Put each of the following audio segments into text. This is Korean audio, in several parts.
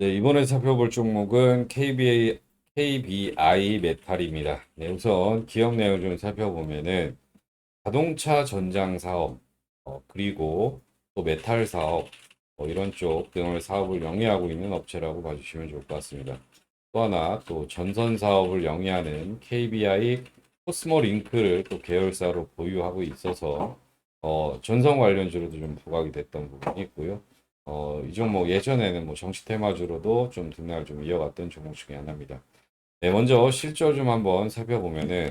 네, 이번에 살펴볼 종목은 KBA, KBI 메탈입니다. 네, 우선 기업 내용 좀 살펴보면은 자동차 전장 사업, 어, 그리고 또 메탈 사업, 뭐 이런 쪽 등을 사업을 영위하고 있는 업체라고 봐주시면 좋을 것 같습니다. 또 하나 또 전선 사업을 영위하는 KBI 코스모 링크를 또 계열사로 보유하고 있어서 어, 전선 관련주로도 좀 부각이 됐던 부분이 있고요. 어, 이 종목 예전에는 뭐 정치 테마주로도 좀 등락을 좀 이어갔던 종목 중에 하나입니다. 네, 먼저 실적 좀 한번 살펴보면은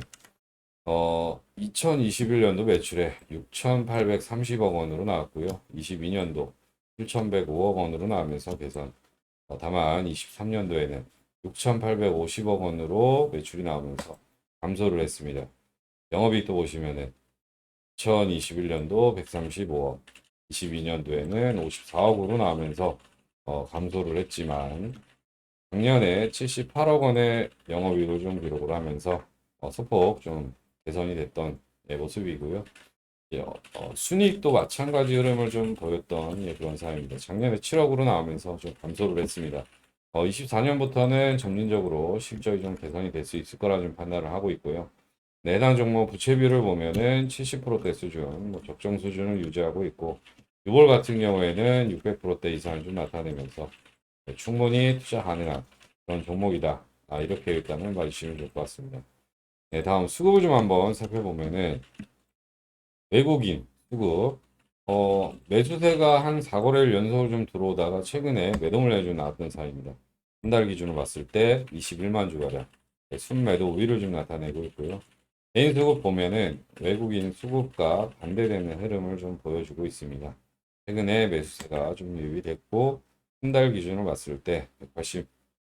어, 2021년도 매출에 6,830억 원으로 나왔고요. 22년도 7,105억 원으로 나오면서 개선. 어, 다만 23년도에는 6,850억 원으로 매출이 나오면서 감소를 했습니다. 영업이익도 보시면은 2021년도 135억, 22년도에는 54억으로 나오면서 어, 감소를 했지만 작년에 78억 원의 영업이익을 좀 기록을 하면서 어, 소폭 좀 개선이 됐던 예, 모습이고요. 예, 어, 어, 순이익도 마찬가지 흐름을 좀 보였던 예, 그런 사항입니다. 작년에 7억으로 나오면서 좀 감소를 했습니다. 어, 24년부터는 점진적으로 실적이 좀 개선이 될 수 있을 거라 좀 판단을 하고 있고요. 네, 해당 종목 부채비율을 보면은 70%대 수준, 뭐 적정 수준을 유지하고 있고, 6월 같은 경우에는 600%대 이상을 좀 나타내면서 네, 충분히 투자 가능한 그런 종목이다. 아, 이렇게 일단은 봐주시면 좋을 것 같습니다. 네, 다음 수급을 좀 한번 살펴보면은 외국인 수급, 어, 매수세가 한 4거래일 연속으로 좀 들어오다가 최근에 매도물량이 좀 나왔던 사이입니다. 한 달 기준으로 봤을 때 21만 주가량, 네, 순매도 우위를 좀 나타내고 있고요. 개인 수급 보면은 외국인 수급과 반대되는 흐름을 좀 보여주고 있습니다. 최근에 매수세가 좀 유입됐고 한 달 기준으로 봤을 때 180,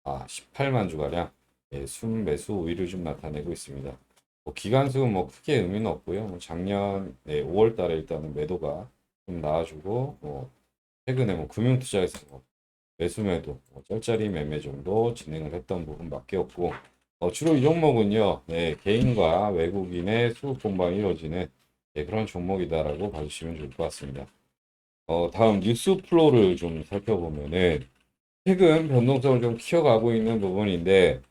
아, 18만 주가량 예, 순매수 우위를 좀 나타내고 있습니다. 뭐 기간 수는 뭐 크게 의미는 없고요. 뭐 작년 네, 5월 달에 일단은 매도가 좀 나와주고 뭐 최근에 뭐 금융투자에서 뭐 매수 매도, 뭐 쩔짜리 매매 정도 진행을 했던 부분밖에 없고 어, 주로 이 종목은요, 네, 개인과 외국인의 수급 공방이 이루어지는 네, 그런 종목이다라고 봐주시면 좋을 것 같습니다. 어, 다음 뉴스 플로우를 좀 살펴보면은 최근 변동성을 좀 키워가고 있는 부분인데,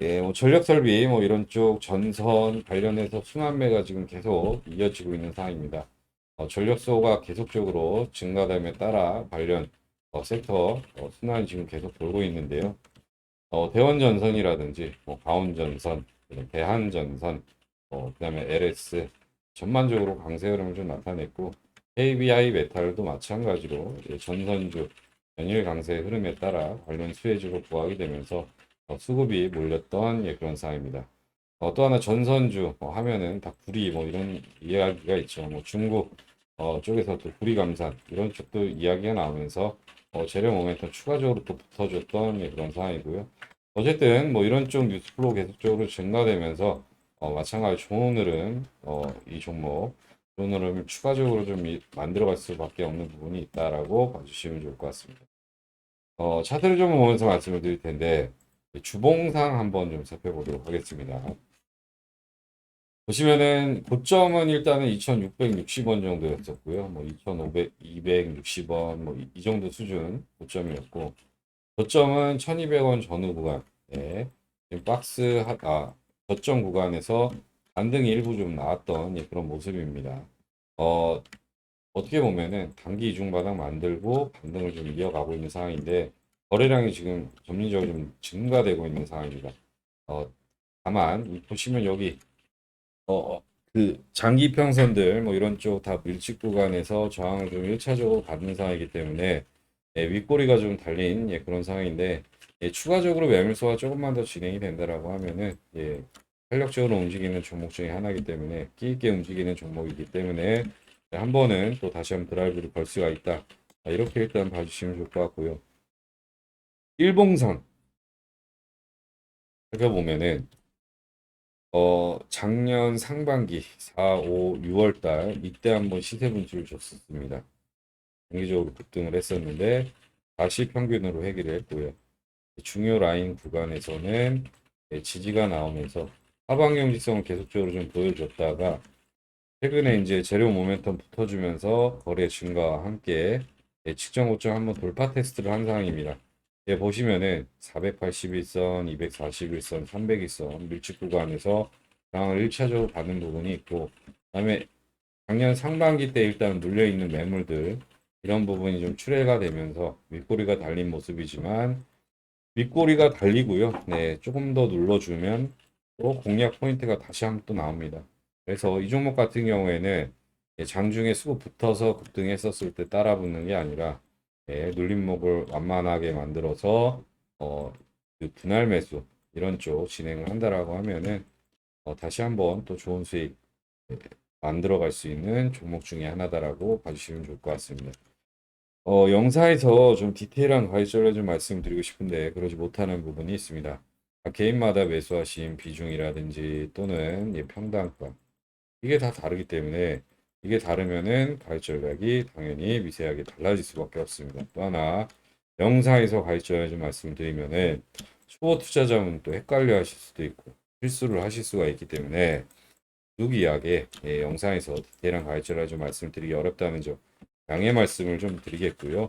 예, 뭐 전력 설비 뭐 이런 쪽 전선 관련해서 순환매가 지금 계속 이어지고 있는 상황입니다. 어, 전력소가 계속적으로 증가됨에 따라 관련 어, 섹터 어, 순환이 지금 계속 돌고 있는데요. 어, 대원전선이라든지 뭐 가온전선, 대한전선, 어, 그다음에 LS 전반적으로 강세 흐름을 좀 나타냈고 KBI 메탈도 마찬가지로 전선주 연일 강세 흐름에 따라 관련 수혜주로 부각이 되면서 어, 수급이 몰렸던 예, 그런 상황입니다. 어, 또 하나 전선주 어, 하면은 다 구리 뭐 이런 이야기가 있죠. 뭐 중국 어, 쪽에서 또 구리 감산 이런 쪽도 이야기가 나오면서 어, 재료 모멘텀 추가적으로 또 붙어줬던 예, 그런 상황이고요. 어쨌든 뭐 이런 쪽 뉴스 플로우 계속적으로 증가되면서 어, 마찬가지 좋은 흐름 어, 이 종목 좋은 흐름을 추가적으로 좀 이- 만들어갈 수밖에 없는 부분이 있다라고 봐주시면 좋을 것 같습니다. 어, 차트를 좀 보면서 말씀을 드릴 텐데 주봉상 한번 좀 살펴보도록 하겠습니다. 보시면은 고점은 일단은 2,660원 정도였었고요. 뭐 2,500, 260원 뭐 이 정도 수준 고점이었고 저점은 1,200원 전후 구간. 네. 지금 박스 하, 아, 저점 구간에서 반등이 일부 좀 나왔던 예, 그런 모습입니다. 어, 어떻게 보면은 단기 이중 바닥 만들고 반등을 좀 이어가고 있는 상황인데 거래량이 지금 점진적으로 좀 증가되고 있는 상황입니다. 어, 다만 이 보시면 여기 어, 그 장기 평선들 뭐 이런 쪽 다 밀집 구간에서 저항을 좀 1차적으로 받는 상황이기 때문에 예, 윗꼬리가 좀 달린 예, 그런 상황인데 예, 추가적으로 매물소가 조금만 더 진행이 된다라고 하면은 예, 탄력적으로 움직이는 종목 중에 하나이기 때문에 끼 있게 움직이는 종목이기 때문에 예, 한 번은 또 다시 한번 드라이브를 걸 수가 있다. 아, 이렇게 일단 봐주시면 좋을 것 같고요. 일봉상 살펴보면은 어, 작년 상반기 4, 5, 6월 달 이때 한번 시세 분출을 줬었습니다. 장기적으로 급등을 했었는데 다시 평균으로 회귀를 했고요. 중요 라인 구간에서는 예, 지지가 나오면서 하방 경직성을 계속적으로 좀 보여줬다가 최근에 이제 재료 모멘텀 붙어주면서 거래 증가와 함께 예, 직전 고점 한번 돌파 테스트를 한 상황입니다. 예, 보시면은 481선, 241선, 301선 밀집 구간에서 저항을 1차적으로 받는 부분이 있고 그다음에 작년 상반기 때 일단 눌려 있는 매물들 이런 부분이 좀 출회가 되면서 윗꼬리가 달린 모습이지만 윗꼬리가 달리고요. 네, 조금 더 눌러주면 또 공략 포인트가 다시 한 번 또 나옵니다. 그래서 이 종목 같은 경우에는 예, 장중에 수급 붙어서 급등했었을 때 따라 붙는 게 아니라 예, 눌림목을 완만하게 만들어서 어, 그 분할 매수 이런 쪽 진행을 한다라고 하면은 어, 다시 한번 또 좋은 수익 예, 만들어 갈 수 있는 종목 중에 하나다라고 봐주시면 좋을 것 같습니다. 어, 영사에서 좀 디테일한 가이드를 좀 말씀드리고 싶은데 그러지 못하는 부분이 있습니다. 아, 개인마다 매수하신 비중이라든지 또는 예, 평단가 이게 다 다르기 때문에 이게 다르면은 가입 전략이 당연히 미세하게 달라질 수밖에 없습니다. 또 하나 영상에서 가입 전략 좀 말씀드리면은 초보 투자자분 또 헷갈려 하실 수도 있고 실수를 하실 수가 있기 때문에 누기하게 예, 영상에서 디테일한 전략 좀 말씀드리기 어렵다는 점 양해 말씀을 좀 드리겠고요.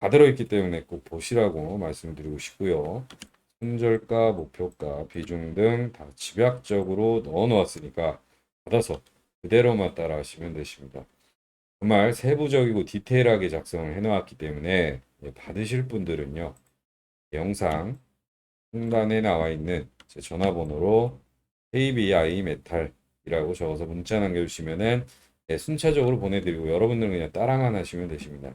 다 들어있기 때문에 꼭 보시라고 말씀드리고 싶고요. 손절가, 목표가, 비중 등 다 집약적으로 넣어 놓았으니까 받아서 그대로만 따라 하시면 되십니다. 정말 세부적이고 디테일하게 작성을 해 놓았기 때문에 예, 받으실 분들은요. 영상 상단에 나와 있는 제 전화번호로 KBI 메탈이라고 적어서 문자 남겨주시면은 예, 순차적으로 보내드리고 여러분들은 그냥 따라만 하시면 되십니다.